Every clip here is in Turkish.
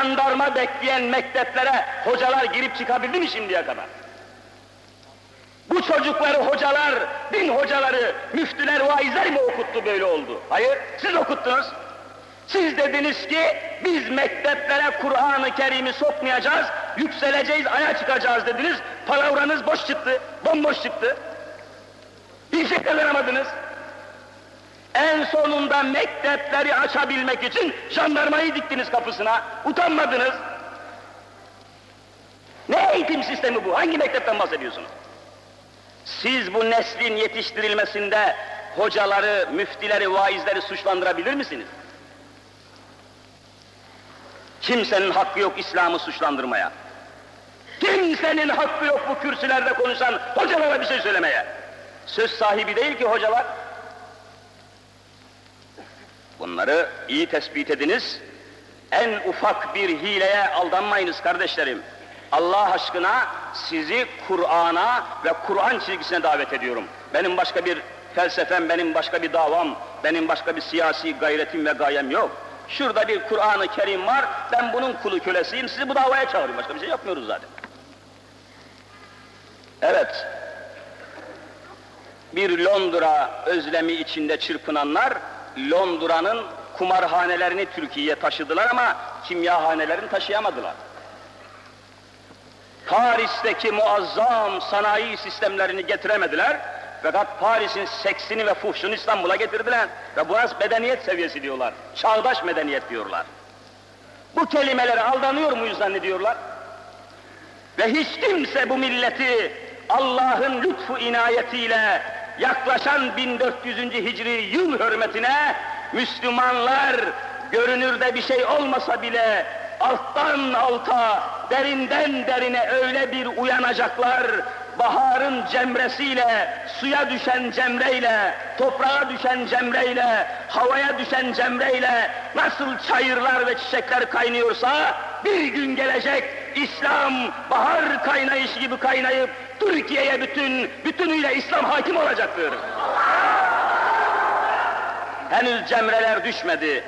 jandarma bekleyen mekteplere hocalar girip çıkabildi mi şimdiye kadar? Bu çocukları hocalar, din hocaları, müftüler, vaizler mi okuttu böyle oldu? Hayır, siz okuttunuz. Siz dediniz ki biz mekteplere Kur'an-ı Kerim'i sokmayacağız, yükseleceğiz, aya çıkacağız dediniz. Palavranız boş çıktı, bomboş çıktı. Bir şey kazanamadınız. En sonunda mektepleri açabilmek için jandarmayı diktiniz kapısına. Utanmadınız. Ne eğitim sistemi bu? Hangi mektepten bahsediyorsunuz? Siz bu neslin yetiştirilmesinde hocaları, müftileri, vaizleri suçlandırabilir misiniz? Kimsenin hakkı yok İslam'ı suçlandırmaya. Kimsenin hakkı yok bu kürsülerde konuşan hocalara bir şey söylemeye. Söz sahibi değil ki hocalar. Bunları iyi tespit ediniz. En ufak bir hileye aldanmayınız kardeşlerim. Allah aşkına sizi Kur'an'a ve Kur'an çizgisine davet ediyorum. Benim başka bir felsefem, benim başka bir davam, benim başka bir siyasi gayretim ve gayem yok. Şurada bir Kur'an-ı Kerim var, ben bunun kulu kölesiyim, sizi bu davaya çağırıyorum. Başka bir şey yapmıyoruz zaten. Evet, bir Londra özlemi içinde çırpınanlar, Londra'nın kumarhanelerini Türkiye'ye taşıdılar ama kimyahanelerini taşıyamadılar. Paris'teki muazzam sanayi sistemlerini getiremediler. Fakat Paris'in seksini ve fuhşunu İstanbul'a getirdiler. Ve burası medeniyet seviyesi diyorlar. Çağdaş medeniyet diyorlar. Bu kelimelere aldanıyor muyuz zannediyorlar? Ve hiç kimse bu milleti Allah'ın lütfu inayetiyle yaklaşan 1400. Hicri yıl hürmetine Müslümanlar görünürde bir şey olmasa bile alttan alta, derinden derine öyle bir uyanacaklar, baharın cemresiyle, suya düşen cemreyle, toprağa düşen cemreyle, havaya düşen cemreyle nasıl çayırlar ve çiçekler kaynıyorsa bir gün gelecek İslam bahar kaynayışı gibi kaynayıp Türkiye'ye bütün bütünüyle İslam hakim olacaktır. Henüz cemreler düşmedi.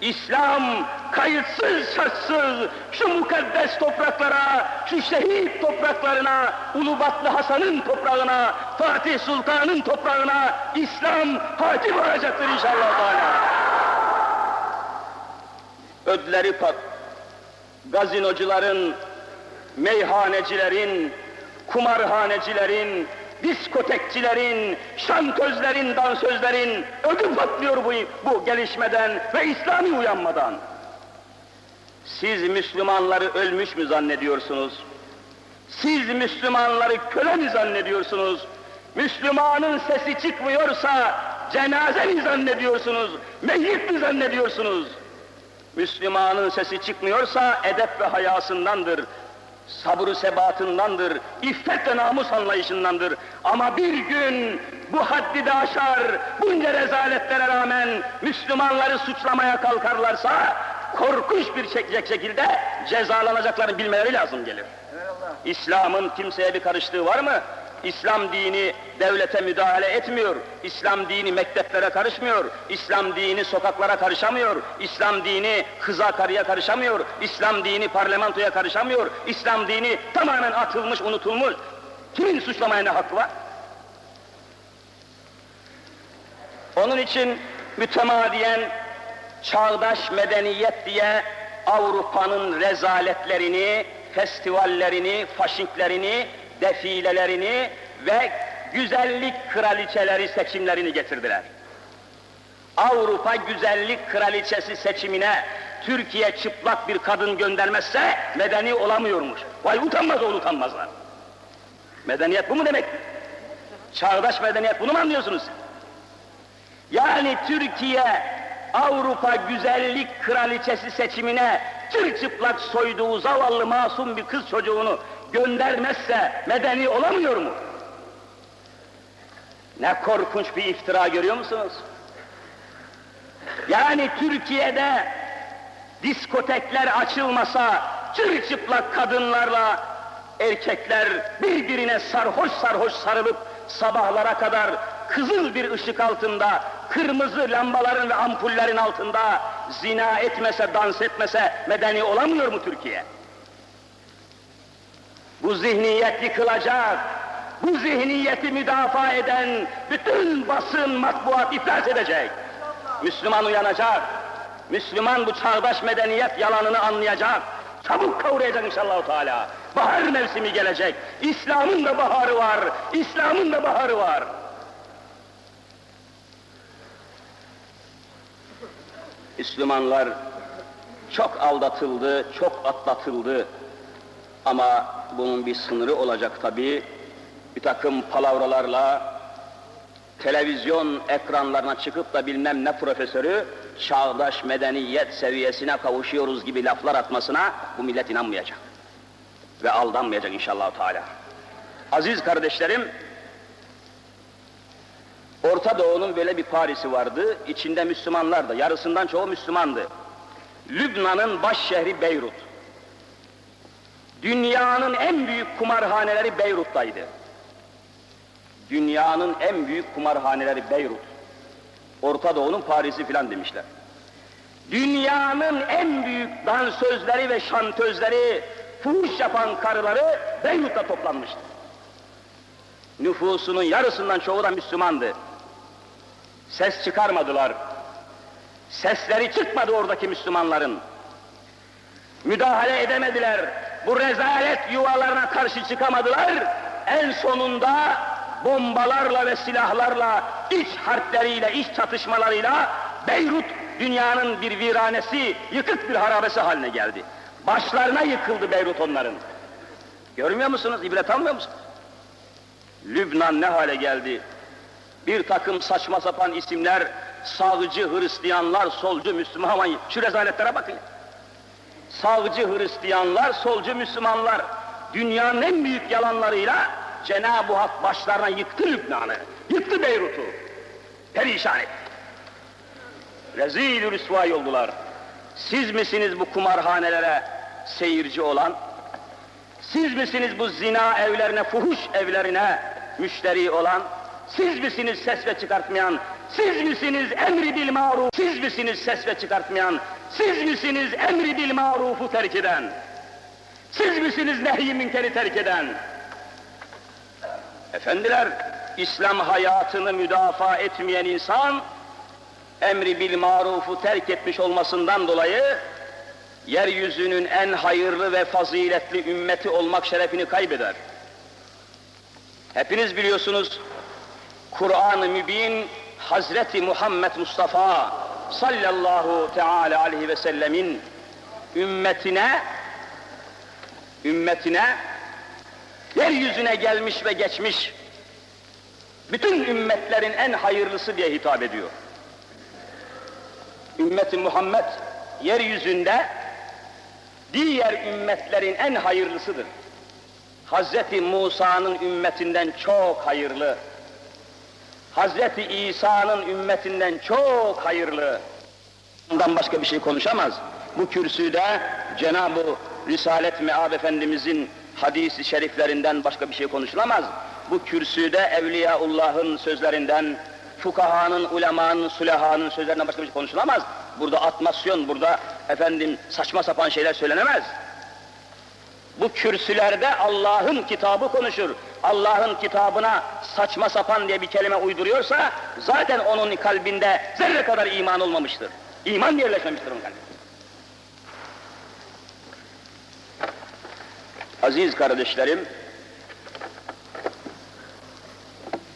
İslam kayıtsız şartsız şu mukaddes topraklara, şu şehit topraklarına, Ulubatlı Hasan'ın toprağına, Fatih Sultan'ın toprağına İslam hakim olacaktır inşallah Teala. Ödleri pat, gazinocuların, meyhanecilerin, kumarhanecilerin, diskotekçilerin, şantözlerin, dansözlerin ödü patlıyor bu, bu gelişmeden ve İslami uyanmadan. Siz Müslümanları ölmüş mü zannediyorsunuz? Siz Müslümanları köle mi zannediyorsunuz? Müslümanın sesi çıkmıyorsa cenaze mi zannediyorsunuz? Meyyit mi zannediyorsunuz? Müslümanın sesi çıkmıyorsa edep ve hayasındandır sabrı sebatındandır, iffet ve namus anlayışındandır. Ama bir gün bu haddi de aşar, bunca rezaletlere rağmen Müslümanları suçlamaya kalkarlarsa, korkunç bir şek- şekilde cezalanacaklarını bilmeleri lazım gelir. İslam'ın kimseye bir karıştığı var mı? İslam dini devlete müdahale etmiyor. İslam dini mekteplere karışmıyor. İslam dini sokaklara karışamıyor. İslam dini kıza karıya karışamıyor. İslam dini parlamentoya karışamıyor. İslam dini tamamen atılmış, unutulmuş. Kimin suçlamaya ne hakkı var? Onun için mütemadiyen çağdaş medeniyet diye Avrupa'nın rezaletlerini, festivallerini, faşinklerini, defilelerini ve güzellik kraliçeleri seçimlerini getirdiler. Avrupa güzellik kraliçesi seçimine Türkiye çıplak bir kadın göndermezse medeni olamıyormuş. Vay utanmaz oğul utanmazlar. Medeniyet bu mu demek? Çağdaş medeniyet bunu mu anlıyorsunuz? Yani Türkiye Avrupa güzellik kraliçesi seçimine çıplak soyduğu zavallı masum bir kız çocuğunu göndermezse medeni olamıyor mu? Ne korkunç bir iftira görüyor musunuz? Yani Türkiye'de diskotekler açılmasa çırçıplak kadınlarla erkekler birbirine sarhoş sarhoş sarılıp sabahlara kadar kızıl bir ışık altında, kırmızı lambaların ve ampullerin altında zina etmese, dans etmese medeni olamıyor mu Türkiye? Bu zihniyet yıkılacak. Bu zihniyeti müdafaa eden bütün basın, matbuat iflas edecek. Müslüman uyanacak. Müslüman bu çağdaş medeniyet yalanını anlayacak. Çabuk kavrayacak inşallah Teala. Bahar mevsimi gelecek. İslam'ın da baharı var. İslam'ın da baharı var. Müslümanlar çok aldatıldı, çok atlatıldı. Ama bunun bir sınırı olacak tabii. Bir takım palavralarla, televizyon ekranlarına çıkıp da bilmem ne profesörü, çağdaş medeniyet seviyesine kavuşuyoruz gibi laflar atmasına bu millet inanmayacak. Ve aldanmayacak inşallah Teala. Aziz kardeşlerim, Orta Doğu'nun böyle bir Paris'i vardı, içinde Müslümanlar da, yarısından çoğu Müslümandı. Lübnan'ın baş şehri Beyrut. Dünyanın en büyük kumarhaneleri Beyrut'taydı. Dünyanın en büyük kumarhaneleri Beyrut. Orta Doğu'nun Paris'i filan demişler. Dünyanın en büyük dansözleri ve şantözleri, fuhuş yapan karıları Beyrut'ta toplanmıştı. Nüfusunun yarısından çoğu da Müslümandı. Ses çıkarmadılar. Sesleri çıkmadı oradaki Müslümanların. Müdahale edemediler. Bu rezalet yuvalarına karşı çıkamadılar. En sonunda bombalarla ve silahlarla, iç harpleriyle, iç çatışmalarıyla Beyrut dünyanın bir viranesi, yıkık bir harabesi haline geldi. Başlarına yıkıldı Beyrut onların. Görmüyor musunuz? İbret almıyor musunuz? Lübnan ne hale geldi? Bir takım saçma sapan isimler, sağcı Hristiyanlar, solcu Müslüman, şu rezaletlere bakın. Sağcı Hristiyanlar, solcu Müslümanlar, dünyanın en büyük yalanlarıyla Cenab-ı Hak başlarına yıktı Lübnan'ı, yıktı Beyrut'u, perişan etti. Rezil rüsvay oldular. Siz misiniz bu kumarhanelere seyirci olan? Siz misiniz bu zina evlerine, fuhuş evlerine müşteri olan? Siz misiniz ses ve çıkartmayan? Siz misiniz emri bil maruf? Siz misiniz ses ve çıkartmayan? Siz misiniz emri bil marufu terk eden? Siz misiniz nehy-i münkeri terk eden? Efendiler, İslam hayatını müdafaa etmeyen insan, emri bil marufu terk etmiş olmasından dolayı, yeryüzünün en hayırlı ve faziletli ümmeti olmak şerefini kaybeder. Hepiniz biliyorsunuz, Kur'an-ı Mübin, Hazreti Muhammed Mustafa sallallahu teala aleyhi ve sellemin ümmetine ümmetine yeryüzüne gelmiş ve geçmiş bütün ümmetlerin en hayırlısı diye hitap ediyor. Ümmeti Muhammed yeryüzünde diğer ümmetlerin en hayırlısıdır. Hazreti Musa'nın ümmetinden çok hayırlı. Hazreti İsa'nın ümmetinden çok hayırlı. Bundan başka bir şey konuşamaz. Bu kürsüde Cenab-ı Risalet Meab Efendimizin hadisi şeriflerinden başka bir şey konuşulamaz. Bu kürsüde Evliyaullah'ın sözlerinden, fukahanın, ulemanın, sulahanın sözlerinden başka bir şey konuşulamaz. Burada atmasyon, burada efendim saçma sapan şeyler söylenemez. Bu kürsülerde Allah'ın kitabı konuşur. Allah'ın kitabına saçma sapan diye bir kelime uyduruyorsa zaten onun kalbinde zerre kadar iman olmamıştır. İman yerleşmemiştir onun kalbinde. Aziz kardeşlerim,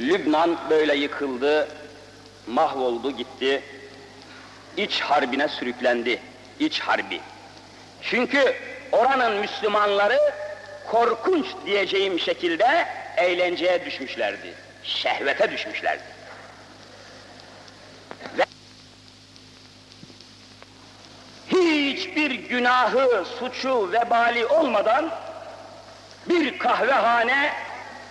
Lübnan böyle yıkıldı, mahvoldu gitti, iç harbine sürüklendi, iç harbi. Çünkü oranın Müslümanları korkunç diyeceğim şekilde eğlenceye düşmüşlerdi, şehvete düşmüşlerdi. Ve hiçbir günahı, suçu, vebali olmadan bir kahvehane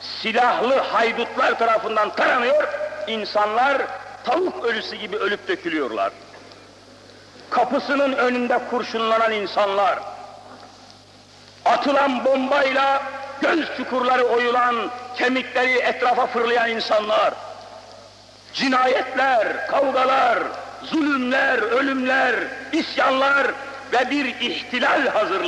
silahlı haydutlar tarafından taranıyor, insanlar tavuk ölüsü gibi ölüp dökülüyorlar. Kapısının önünde kurşunlanan insanlar, atılan bombayla göz çukurları oyulan, kemikleri etrafa fırlayan insanlar, cinayetler, kavgalar, zulümler, ölümler, isyanlar ve bir ihtilal hazırlığı.